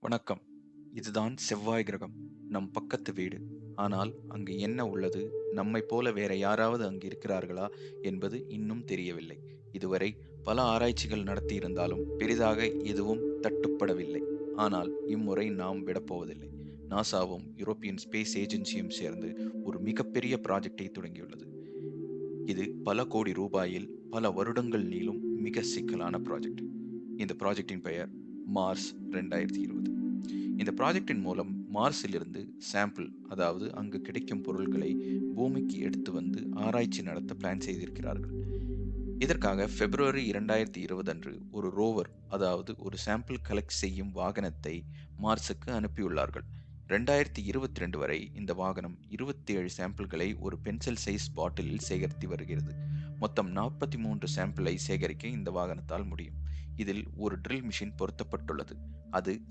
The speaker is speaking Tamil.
வணக்கம். இதுதான் செவ்வாய் கிரகம் நம் பக்கத்து வீடு. ஆனால் அங்கு என்ன உள்ளது? நம்மைப் போல வேற யாராவது அங்கு இருக்கிறார்களா என்பது இன்னும் தெரியவில்லை. இதுவரை பல ஆராய்ச்சிகள் நடத்தியிருந்தாலும் பெரிதாக எதுவும் தட்டுப்படவில்லை. ஆனால் இம்முறை நாம் விடப்போவதில்லை. நாசாவும் யூரோப்பியன் ஸ்பேஸ் ஏஜென்சியும் சேர்ந்து ஒரு மிகப்பெரிய ப்ராஜெக்டை தொடங்கியுள்ளது. இது பல கோடி ரூபாயில் பல வருடங்கள் நீளும் மிக சிக்கலான ப்ராஜெக்ட். இந்த ப்ராஜெக்டின் பெயர் மார்ஸ் ரெண்டாயிரத்தி இருபது. இந்த ப்ராஜெக்டின் மூலம் மார்ஸிலிருந்து சாம்பிள் அதாவது அங்கு கிடைக்கும் பொருட்களை பூமிக்கு எடுத்து வந்து ஆராய்ச்சி நடத்த பிளான் செய்திருக்கிறார்கள். இதற்காக பிப்ரவரி இரண்டாயிரத்தி இருபது அன்று ஒரு ரோவர் அதாவது ஒரு சாம்பிள் கலெக்ட் செய்யும் வாகனத்தை மார்ஸுக்கு அனுப்பியுள்ளார்கள். ரெண்டாயிரத்தி இருபத்தி ரெண்டு வரை இந்த வாகனம் இருபத்தி ஏழு சாம்பிள்களை ஒரு பென்சில் சைஸ் பாட்டிலில் சேகரித்து வருகிறது. மொத்தம் நாற்பத்தி மூன்று சாம்பிளை சேகரிக்க இந்த வாகனத்தால் முடியும். இதில் ஒரு ட்ரில் மிஷின் பொருத்தப்பட்டுள்ளது. அது